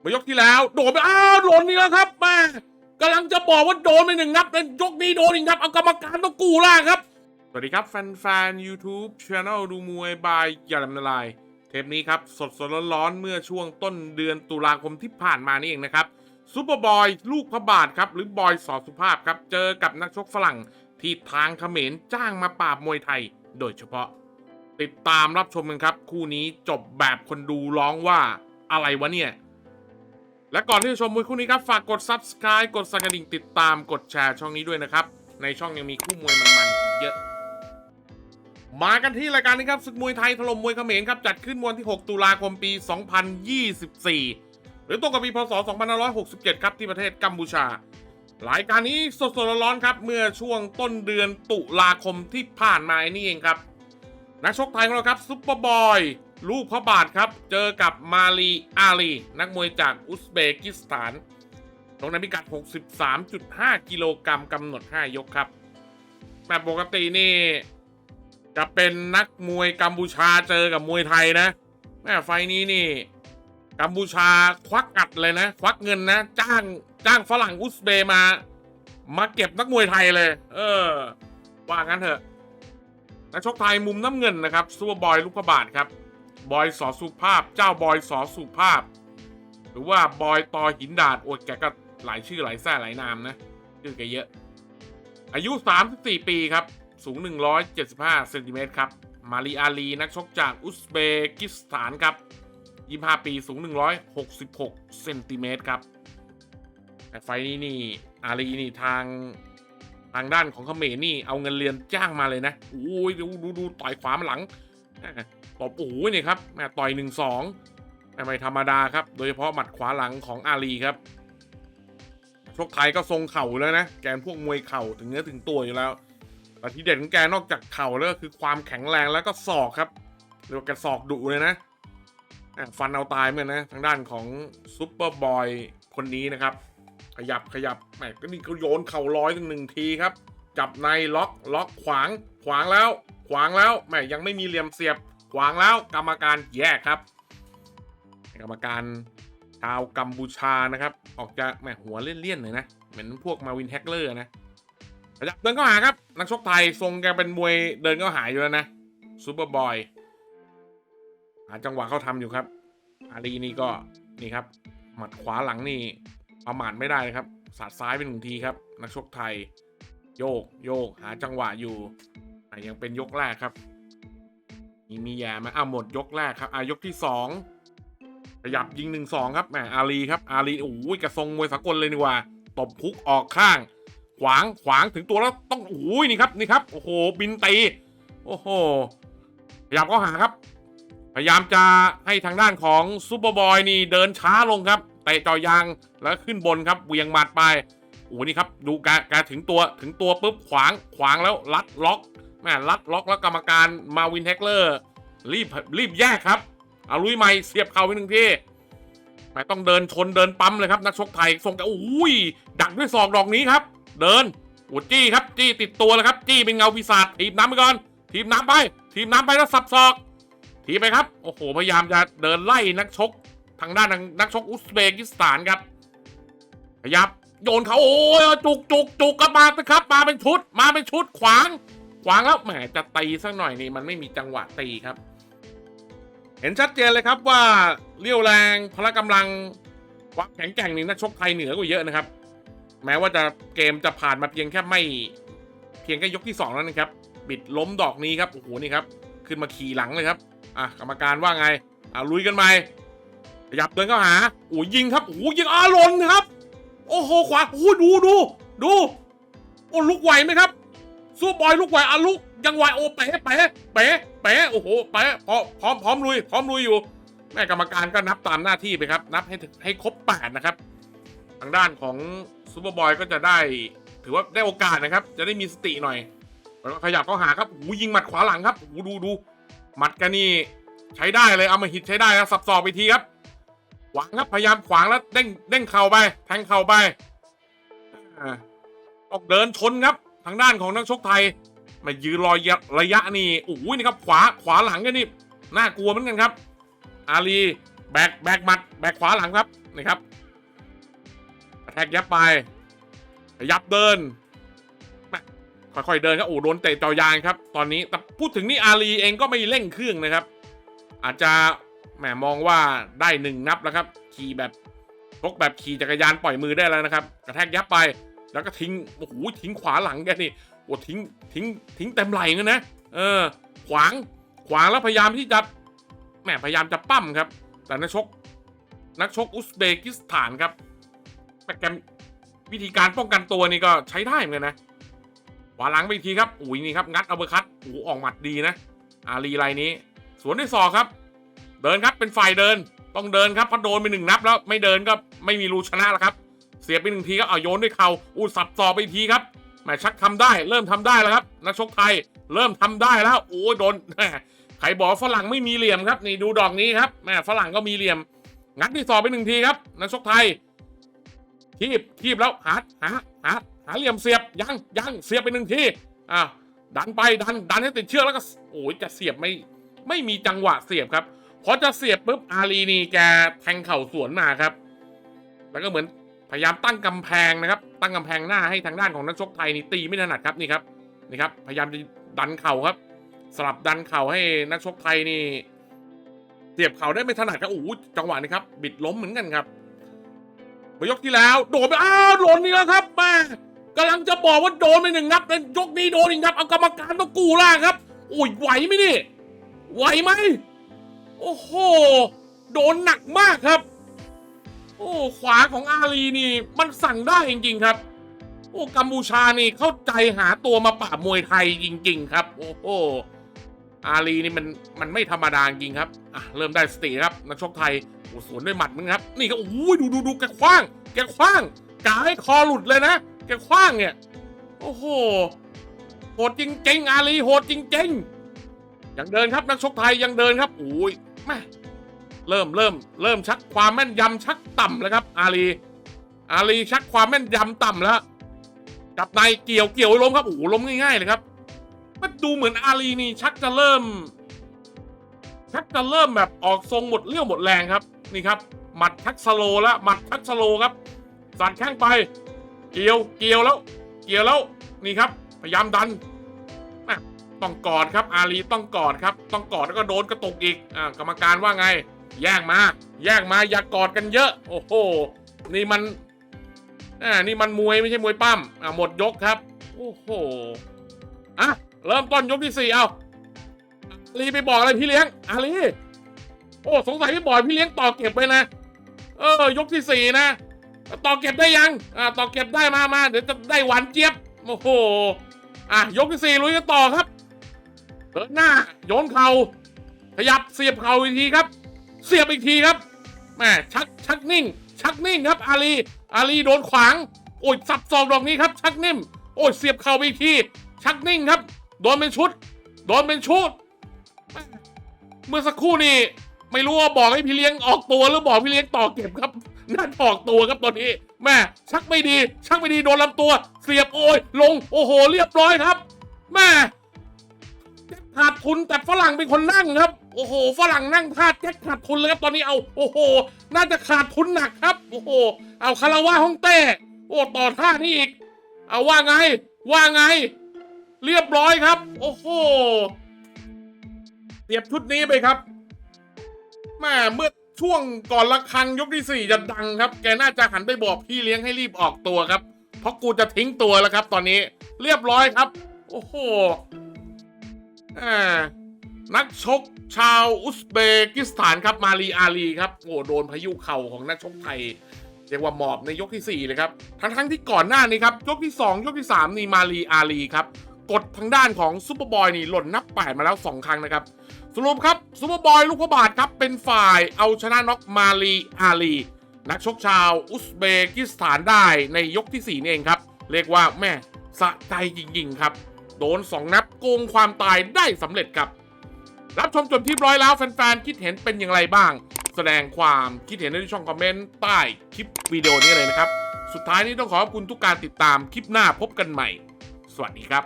เมื่อยกที่แล้ว โดนไปอ้าวโดนนี่แล้วครับแม่กำลังจะบอกว่าโดนไปหนึ่งนับเป็นยกนี้โดนอีกนับเอากรรมการต้องกู้ล่าครับ สวัสดีครับ แฟนๆ YouTube Channel ดูมวยบายอย่าลำละลาย เทปนี้ครับสดสดๆร้อนๆเมื่อช่วงต้นเดือนตุลาคมที่ผ่านมานี่เองนะครับซูเปอร์บอยลูกพระบาทครับ หรือบอยสอสุภาพครับ เจอกับนักชกฝรั่งที่ทางเขมรจ้างมาปราบมวยไทย โดยเฉพาะ ติดตามรับชมกันครับ คู่นี้จบแบบคนดูร้องว่าอะไรวะเนี่ย และก่อนที่จะชมมวยคู่นี้ครับ ฝากกด subscribe กดสั่นกระดิ่งติดตามกดแชร์ช่องนี้ด้วยนะครับ ในช่องยังมีคู่มวยมันๆเยอะ มากันที่รายการนี้ครับศึกมวยไทยถล่มมวยเขมรครับ จัดขึ้นวันที่ 6 ตุลาคมปี 2024 หรือตรงกับปีพศ 2567 ครับที่ประเทศกัมพูชา รายการนี้สดๆร้อนๆครับ เมื่อช่วงต้นเดือนตุลาคมที่ผ่านมานี่เองครับ นักชกไทยของเราครับซุปเปอร์บอยลูกพระบาทครับ เจอกับมาลีอาลีนักมวยจากอุซเบกิสถานลงในพิกัด 63.5 กิโลกรัมกำหนด 5 ยกครับแบบปกตินี่ จะเป็นนักมวยกัมพูชาเจอกับมวยไทยนะ แม่ไฟนี้นี่ กัมพูชาควักกัดเลยนะ ควักเงินนะ จ้างจ้างฝรั่งอุซเบมา มาเก็บนักมวยไทยเลย เออ ว่างั้นเถอะ นักชกไทยมุมน้ำเงินนะครับซูเปอร์บอยลูกพระบาทครับบอยสอสุภาพ เจ้าบอยสอสุภาพ หรือว่าบอยตอหินดาดโอดแกก็หลายชื่อหลายแท้หลายนามนะชื่อแกเยอะ อายุ 34 ปีครับ สูง 175เซนติเมตรครับ มาลีอาลี นักชกจากอุซเบกิสถานครับ 25 ปี สูง 166เซนติเมตรครับแต่ไฟนี้นี่ อาลีนี่ทาง ทางด้านของเขมรนี่เอาเงินเรียนจ้างมาเลยนะโอ้ยดูดูดูต่อยขวามาหลังตบโอ้ยนี่ครับแม่ต่อยหนึ่งสองไม่ธรรมดาครับ โดยเฉพาะหมัดขวาหลังของอาลีครับชกไทยก็ทรงเข่าแล้วนะแกนพวกมวยเข่าถึงเนื้อถึงตัวอยู่แล้วแต่ที่เด่นของแกนอกจากเข่าแล้วก็คือความแข็งแรงแล้วก็ศอกครับเรียกว่าแกศอกดุเลยนะฟันเอาตายเหมือนนะทางด้านของซุปเปอร์บอยคนนี้นะครับ ขยับขยับแหมก็นี่เขาโยนเข่าร้อยถึงหนึ่งทีครับ จับในล็อกล็อกขวาง ขวางแล้ว ขวางแล้วแหมยังไม่มีเหลี่ยมเสียบ ขวางแล้วกรรมการแยกครับ กรรมการชาวกัมพูชานะครับ ออกจะแหมหัวเลี่ยนๆหน่อยนะ เหมือนพวกมาวินแฮกเลอร์นะขยับเดินเข้าหาครับ นักชกไทยทรงแกเป็นมวยเดินเข้าหาอยู่แล้วนะซูเปอร์บอยหาจังหวะเขาทำอยู่ครับ อาลีนี่ก็นี่ครับหมัดขวาหลังนี่ ประมาทไม่ได้เลยครับสาดซ้ายเป็นหนึ่งทีครับ นักชกไทย โยกโยกหาจังหวะอยู่ยังเป็นยกแรกครับ มีมีแย่ไหมอะหมดยกแรกครับอะยกที่สองขยับยิงหนึ่งสองครับแหมอาลีครับอาลีโอ้ยกระทรงมวยสากลเลยนี่ว่าตบพุกออกข้าง ขวางขวางถึงตัวแล้วต้องโอ้ยนี่ครับนี่ครับโอ้โหบินตีโอ้โหขยับเข้าหาครับ พยายามจะให้ทางด้านของซูเปอร์บอยนี่เดินช้าลงครับ เตะจอยางแล้วขึ้นบนครับเวียงหมัดไปโอ้นี่ครับดูแกแกถึงตัวถึงตัวปุ๊บขวางขวางแล้วลัดล็อกแม่ลัดล็อกแล้วกรรมการมาวินเฮกเลอร์รีบรีบแยกครับ เอาลุยใหม่เสียบเข่าไปหนึ่งทีแม่ต้องเดินชนเดินปั๊มเลยครับ นักชกไทยทรงแกโอ้ยดักด้วยศอกดอกนี้ครับ เดินโอ้จี้ครับจี้ติดตัวเลยครับ จี้เป็นเงาปีศาจทีบน้ำไปก่อน ทีบน้ำไป ทีบน้ำไปแล้วสับศอก ทีไปครับ โอ้โหพยายามจะเดินไล่นักชก ทางด้านนักชกอุซเบกิสถานครับพยายามโยนเขาโอ้ยจุกจุกจุกกลับมาไปครับมาเป็นชุด มาเป็นชุดขวาง ขวางแล้วแหมจะตีสักหน่อยนี่มันไม่มีจังหวะตีครับ เห็นชัดเจนเลยครับว่าเรี่ยวแรงพละกำลังความแข็งแกร่งนี่นักชกไทยเหนือกว่าเยอะนะครับ แม้ว่าจะเกมจะผ่านมาเพียงแค่ไม่เพียงแค่ยกที่สองแล้วนะครับ บิดล้มดอกนี้ครับโอ้โหนี่ครับ ขึ้นมาขี่หลังเลยครับอะกรรมการว่าไงอะลุยกันไหม ขยับเดินเข้าหาโอ้ยยิงครับโอ้ยยิงอาลนครับ โอ้โหขวาโอ้ยดูดูดูโอ้ลุกไหวไหมครับซูบอยลุกไหวอะลุกยังไหวโอ้เป๋เป๋เป๋เป๋โอ้โหเป๋พร้อมพร้อมพร้อมลุยพร้อมลุยอยู่ แม่กรรมการก็นับตามหน้าที่ไปครับ นับให้ถึงให้ครบแปดนะครับ ทางด้านของซูเปอร์บอยก็จะได้ ถือว่าได้โอกาสนะครับ จะได้มีสติหน่อยขยับเข้าหาครับโอ้ยิงหมัดขวาหลังครับโอ้ดูดูหมัดกันนี่ใช้ได้เลยเอามาหิตใช้ได้ครับสับศอกไปทีครับ ขวางครับพยายามขวางแล้วเด้งเด้งเข่าไปแทงเข่าไปอองเดินชนครับ ทางด้านของนักชกไทย มายืนรอยระยะนี่โอ้ยนี่ครับขวาขวาหลังกันนี่น่ากลัวเหมือนกันครับ อาลีแบกแบกหมัด แบกขวาหลังครับนะครับแทกยับไป ยับเดินค่อยๆเดินครับโอ้โดนเตะจอยางครับ ตอนนี้แต่พูดถึงนี่อาลีเองก็ไม่เร่งเครื่องนะครับ อาจจะ แหมมองว่าได้หนึ่งนับแล้วครับ ขี่แบบพกแบบขี่จักรยานปล่อยมือได้แล้วนะครับ กระแทกยับไป แล้วก็ทิ้งโอ้โหทิ้งขวาหลังแกนี่โอ้ทิ้งทิ้งทิ้งเต็มไหล่เงี้ยนะเออ ขวางขวางแล้วพยายามที่จะแหมพยายามจะปั้มครับ แต่นักชก นักชกอุซเบกิสถานครับแม่แกวิธีการป้องกันตัวนี่ก็ใช้ได้เหมือนกันนะขวาหลังไปอีกทีครับอุ้ยนี่ครับงัดอัปเปอร์คัตโอ้หออกหมัดดีนะ อาลีไรนี้ สวนด้วยศอกครับ เดินครับเป็นฝ่ายเดิน ต้องเดินครับเพราะโดนไปหนึ่งนับแล้วไม่เดินก็ไม่มีรูชนะแล้วครับ เสียไปหนึ่งทีครับเอาโยนด้วยเข่าอู้สับศอไปทีครับแหมชักทำได้ เริ่มทำได้แล้วครับนักชกไทยเริ่มทำได้แล้วโอ้ยโดนแหมใครบอกฝรั่งไม่มีเหลี่ยมครับนี่ดูดอกนี้ครับแม่ฝรั่งก็มีเหลี่ยม งัดที่ศอกไปหนึ่งทีครับนักชกไทยทีบทีบแล้วหาหาหาหาเหลี่ยมเสียบยังยังเสียบไปหนึ่งทีอะดันไปดันดันให้ติดเชือกแล้วก็โอ้ยจะเสียบไม่ไม่มีจังหวะเสียบครับ พอจะเสียบปุ๊บอารีนี่แกแทงเข่าสวนมาครับ แล้วก็เหมือนพยายามตั้งกำแพงนะครับ ตั้งกำแพงหน้าให้ทางด้านของนักชกไทยนี่ตีไม่ถนัดครับนี่ครับนี่ครับ พยายามจะดันเข่าครับ สลับดันเข่าให้นักชกไทยนี่เสียบเข่าได้ไม่ถนัดครับโอ้จังหวะนี้ครับ บิดล้มเหมือนกันครับยกที่แล้วโดนไปอ้าวโดนนี่แล้วครับม่กำลังจะบอกว่าโดนไปหนึ่งนับแต่ยกนี้โดนอีกครับเอากรรมการต้องกู้ล่างครับโอ้ยไหวไหมนี่ไหวไหม โอ้โห โดนหนักมากครับ โอ้ขวาของอาลีนี่มันสั่งได้จริงๆครับ โอ้กัมพูชานี่เข้าใจหาตัวมาปรามวยไทยจริง ๆ ครับ โอ้โหอาลีนี่มันมันไม่ธรรมดาจริงครับอะเริ่มได้สติครับนักชกไทยโอ้สวนด้วยหมัดมึงครับ นี่ก็โอ้ยดูดูดูแกคว้าง แกคว้างกาให้คอหลุดเลยนะแกคว้างเนี่ยโอ้โหโหดจริงๆอาลีโหดจริงๆยังเดินครับนักชกไทยยังเดินครับโอ้ย ม่เริ่มเริ่มเริ่มชักความแม่นยำชักต่ำแล้วครับ อาลี อาลีชักความแม่นยำต่ำแล้วจับในเกี่ยวเกี่ยวล้มครับโอ้โหล้มง่ายๆเลยครับ มันดูเหมือนอาลีนี่ชักจะเริ่ม ชักจะเริ่มแบบออกทรงหมดเรี่ยวหมดแรงครับ นี่ครับหมัดชักสโลแล้วหมัดชักสโลครับสั่นแข้งไป เกี่ยวเกี่ยวแล้ว เกี่ยวแล้วนี่ครับ พยายามดัน ต้องกอดครับ อาลีต้องกอดครับ ต้องกอดแล้วก็โดนกระตุกอีกอ่ากรรมการว่าไง แย่งมา แย่งมาอย่ากอดกันเยอะ โอ้โห นี่มันอ่านี่มันมวยไม่ใช่มวยปั้มอ่าหมดยกครับ โอ้โหอะเริ่มต้นยกที่สี่เอาอาลีไปบอกอะไรพี่เลี้ยง อาลี โอ้สงสัยพี่บอยพี่เลี้ยงต่อเก็บไปนะ เออยกที่สี่นะ ต่อเก็บได้ยัง อ่าต่อเก็บได้มามาเดี๋ยวจะได้หวานเจี๊ยบ โอ้โห อะยกที่สี่ลุยกันต่อครับ เดินหน้าโยนเข่าขยับเสียบเข่าอีกทีครับ เสียบอีกทีครับแม่ชักชักนิ่ง ชักนิ่งครับอาลีอาลีโดนขวางโอ้ยสับซอกดอกนี้ครับ ชักนิ่ม โอ้ยเสียบเข่าอีกที ชักนิ่งครับโดนเป็นชุดโดนเป็นชุด เมื่อสักครู่นี่ไม่รู้ว่าบอกให้พี่เลี้ยงออกตัวหรือบอกพี่เลี้ยงต่อเก็บครับน่าออกตัวครับตอนนี้แม่ชักไม่ดี ชักไม่ดีโดนลำตัว เสียบโอ้ยลงโอ้โห เรียบร้อยครับแม่ ขาดทุนแต่ฝรั่งเป็นคนนั่งครับ โอ้โห ฝรั่งนั่งพลาดแจ็คขาดทุนเลยครับตอนนี้เอา โอ้โห น่าจะขาดทุนหนักครับ โอ้โห เอาคาราวาฮ่องเต้ โอ้ต่อท่านี่อีก เอาว่าไง ว่าไง เรียบร้อยครับ โอ้โหเสียบชุดนี้ไปครับแม่เมื่อช่วงก่อนละครังยกที่สี่จะดังครับ แกน่าจะหันไปบอกพี่เลี้ยงให้รีบออกตัวครับ เพราะกูจะทิ้งตัวแล้วครับ ตอนนี้ เรียบร้อยครับ โอ้โห นักชกชาวอุซเบกิสถานครับมาลีอาลีครับโอ้โดนพายุเข่าของนักชกไทยเรียกว่าหมอบในยกที่ 4 เลยครับ ทั้งทั้งๆที่ก่อนหน้านี้ครับ ยกที่ 2 ยกที่ 3 นี่มาลีอาลีครับ กดทางด้านของซูเปอร์บอยนี่หล่นนับ8มาแล้ว 2 ครั้งนะครับ สรุปครับซูเปอร์บอยลูกพระบาทครับเป็นฝ่ายเอาชนะน็อกมาลีอาลี นักชกชาวอุซเบกิสถานได้ในยกที่4นี่เองครับ เรียกว่าแม่สะใจจริงๆครับ โดน 2 นับโกงความตายได้สำเร็จครับ รับชมจนที่ร้อยแล้วแฟนๆ คิดเห็นเป็นอย่างไรบ้าง แสดงความคิดเห็นในช่องคอมเมนต์ใต้คลิปวิดีโอนี้เลยนะครับ สุดท้ายนี้ต้องขอขอบคุณทุกการติดตามคลิปหน้าพบกันใหม่ สวัสดีครับ